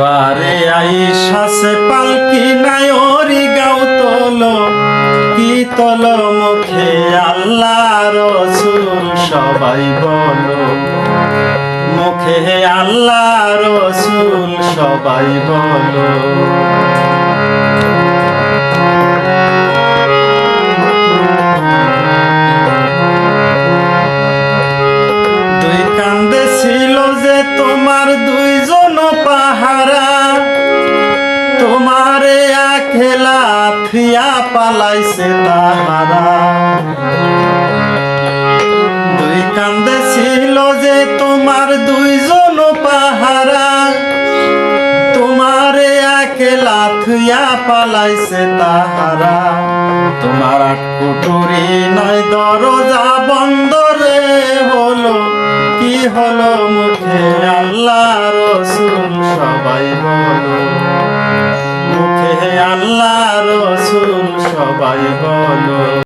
দুয়ারে আইসাসে পালকি নাই, ওরি গাও তলো। কি তলো মুখে আল্লাহ রসুল সবাই বলো। মুখে আল্লাহ রসুল সবাই বলো। পাহারা, তোমারে আখেলা থিয়া পালাইছে তাহারা। দুই কান্দে ছিল যে তোমার দুইজন পাহারা, তোমারে আকেলা থুয়া পালাইছে তাহারা। তোমার কুটুরি নয়, দরজা বন্ধ রে, হলো কি হলো মুখে আল্লাহ? সবাই বলো মুখে আল্লাহ